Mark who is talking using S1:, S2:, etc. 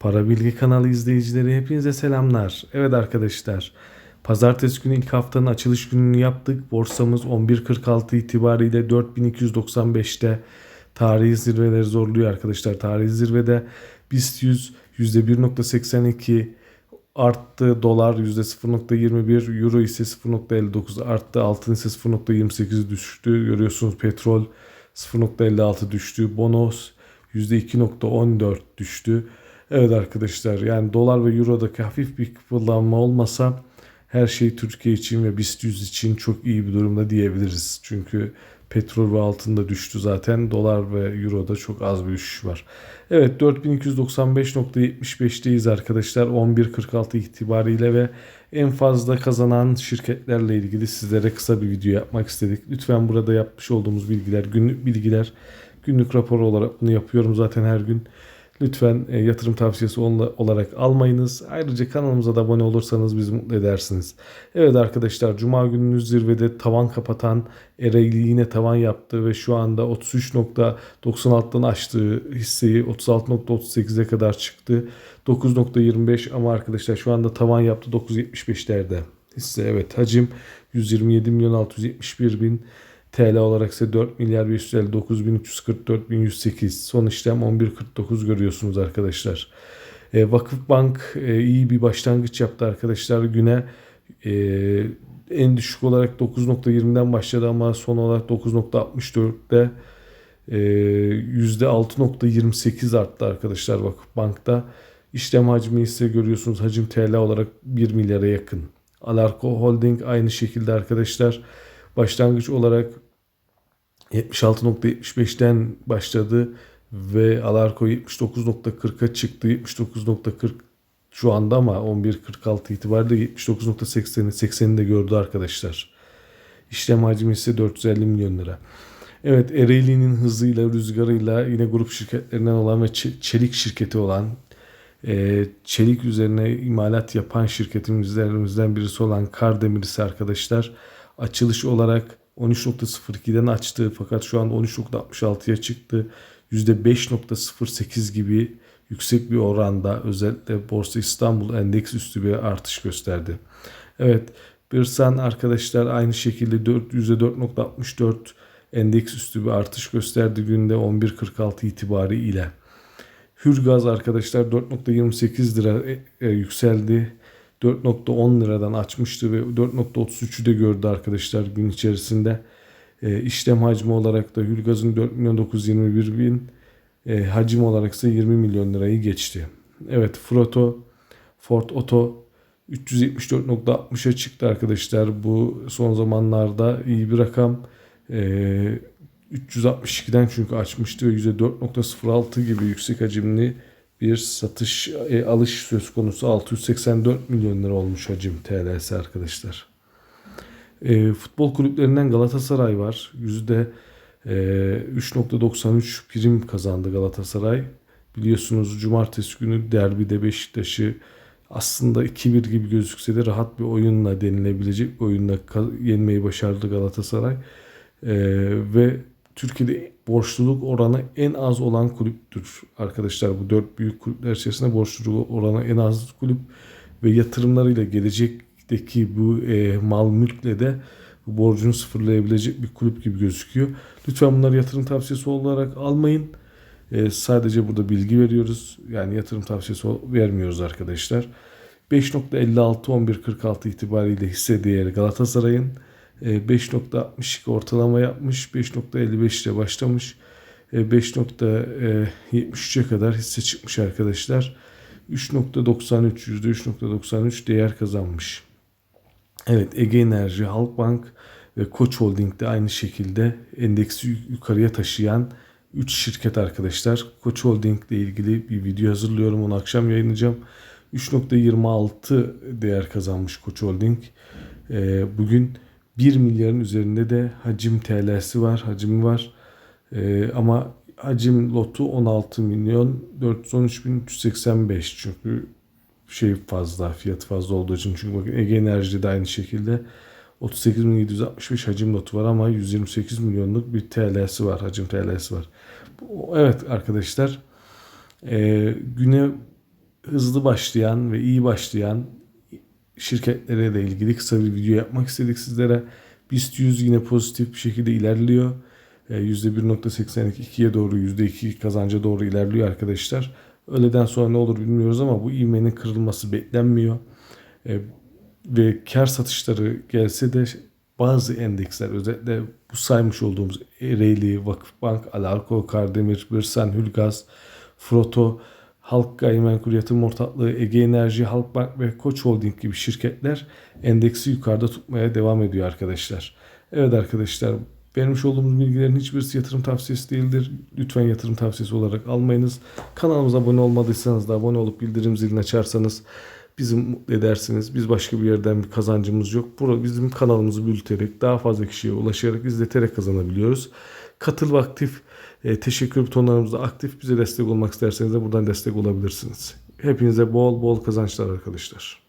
S1: Para Bilgi kanalı izleyicileri hepinize selamlar. Evet arkadaşlar, pazartesi günü ilk haftanın açılış gününü yaptık. Borsamız 11.46 itibariyle 4295'te tarihi zirveleri zorluyor arkadaşlar. Tarihi zirvede BIST 100 %1.82 arttı. Dolar %0.21, Euro ise 0.59 arttı. Altın ise 0.28 düştü. Görüyorsunuz petrol 0.56 düştü. Bonos %2.14 düştü. Evet arkadaşlar yani dolar ve eurodaki hafif bir kıpırdanma olmasa her şey Türkiye için ve BIST 100 için çok iyi bir durumda diyebiliriz. Çünkü petrol ve altın da düştü zaten. Dolar ve euroda çok az bir düşüş var. Evet 4295.75'teyiz arkadaşlar 11.46 itibariyle ve en fazla kazanan şirketlerle ilgili sizlere kısa bir video yapmak istedik. Lütfen burada yapmış olduğumuz bilgiler günlük bilgiler günlük rapor olarak bunu yapıyorum zaten her gün. Lütfen e, yatırım tavsiyesi olarak almayınız. Ayrıca kanalımıza da abone olursanız bizi mutlu edersiniz. Evet arkadaşlar Cuma gününün zirvede tavan kapatan Ereğli yine tavan yaptı ve şu anda 33.96'dan açtığı hisseyi 36.38'e kadar çıktı. 9.25 ama arkadaşlar şu anda tavan yaptı 9.75'lerde. Hisse evet hacim 127 milyon 671 bin TL olarak ise 4 milyar 559 bin 344 bin 108. Son işlem 11.49 görüyorsunuz arkadaşlar. E, Vakıfbank e, iyi bir başlangıç yaptı arkadaşlar. Güne e, en düşük olarak 9.20'den başladı ama son olarak 9.64'te e, %6.28 arttı arkadaşlar Vakıfbank'ta. İşlem hacmi ise görüyorsunuz hacim TL olarak 1 milyara yakın. Alarko Holding aynı şekilde arkadaşlar başlangıç olarak 76.75'ten başladı ve Alarko 79.40'a çıktı. 79.40 şu anda ama 11.46 itibariyle 79.80'i 80'ini de gördü arkadaşlar. İşlem hacmi ise 450 milyon lira. Evet Ereğli'nin hızıyla rüzgarıyla yine grup şirketlerinden olan ve çelik şirketi olan e, çelik üzerine imalat yapan şirketimizlerimizden birisi olan Kardemir ise arkadaşlar açılış olarak 13.02'den açtı fakat şu an 13.66'ya çıktı. %5.08 gibi yüksek bir oranda özellikle Borsa İstanbul endeks üstü bir artış gösterdi. Evet Birsan arkadaşlar aynı şekilde 4, %4.64 endeks üstü bir artış gösterdi günde 11.46 itibariyle. Hürgaz arkadaşlar 4.28 lira e, e, yükseldi. 4.10 liradan açmıştı ve 4.33'ü de gördü arkadaşlar gün içerisinde. E, işlem hacmi olarak da Hülgaz'ın 4 milyon 921 bin e, hacim olarak ise 20 milyon lirayı geçti. Evet Froto Ford Auto 374.60'a çıktı arkadaşlar. Bu son zamanlarda iyi bir rakam. E, 362'den çünkü açmıştı ve %4.06 gibi yüksek hacimli bir satış e, alış söz konusu 684 milyon lira olmuş hacim TL'si arkadaşlar. E, futbol kulüplerinden Galatasaray var. Yüzde e, 3.93 prim kazandı Galatasaray. Biliyorsunuz cumartesi günü derbide Beşiktaş'ı aslında 2-1 gibi gözükse de rahat bir oyunla denilebilecek bir oyunla yenmeyi başardı Galatasaray. E, ve Türkiye'de borçluluk oranı en az olan kulüptür arkadaşlar. Bu dört büyük kulüpler içerisinde borçluluk oranı en az kulüp ve yatırımlarıyla gelecekteki bu e, mal mülkle de bu borcunu sıfırlayabilecek bir kulüp gibi gözüküyor. Lütfen bunları yatırım tavsiyesi olarak almayın. E, sadece burada bilgi veriyoruz. Yani yatırım tavsiyesi vermiyoruz arkadaşlar. 5.56 11.46 itibariyle hisse değeri Galatasaray'ın 5.62 e, ortalama yapmış. 5.55 ile başlamış. 5.73'e kadar hisse çıkmış arkadaşlar. 3.93 %3.93 değer kazanmış. Evet Ege Enerji, Halkbank ve Koç Holding de aynı şekilde endeksi yukarıya taşıyan 3 şirket arkadaşlar. Koç Holding ile ilgili bir video hazırlıyorum. Onu akşam yayınlayacağım. 3.26 değer kazanmış Koç Holding. E, bugün 1 milyarın üzerinde de hacim TL'si var, hacim var. Ee, ama hacim lotu 16 milyon 413 bin 385 çünkü şey fazla fiyat fazla olduğu için çünkü bakın Ege Enerji'de de aynı şekilde 38 milyon 765 hacim lotu var ama 128 milyonluk bir TL'si var hacim TL'si var. Evet arkadaşlar e, güne hızlı başlayan ve iyi başlayan şirketlere de ilgili kısa bir video yapmak istedik sizlere. BIST 100 yine pozitif bir şekilde ilerliyor. E, %1.82'ye doğru %2 kazanca doğru ilerliyor arkadaşlar. Öğleden sonra ne olur bilmiyoruz ama bu ivmenin kırılması beklenmiyor. E, ve kar satışları gelse de bazı endeksler özellikle bu saymış olduğumuz Ereğli, Vakıfbank, Alarko, Kardemir, Birsen, Hülgaz, Froto, Halk Gayrimenkul Yatırım Ortaklığı, Ege Enerji, Halkbank ve Koç Holding gibi şirketler endeksi yukarıda tutmaya devam ediyor arkadaşlar. Evet arkadaşlar vermiş olduğumuz bilgilerin hiçbirisi yatırım tavsiyesi değildir. Lütfen yatırım tavsiyesi olarak almayınız. Kanalımıza abone olmadıysanız da abone olup bildirim zilini açarsanız bizi mutlu edersiniz. Biz başka bir yerden bir kazancımız yok. Burada bizim kanalımızı büyüterek daha fazla kişiye ulaşarak izleterek kazanabiliyoruz. Katıl ve aktif e, teşekkür butonlarımızda aktif bize destek olmak isterseniz de buradan destek olabilirsiniz. Hepinize bol bol kazançlar arkadaşlar.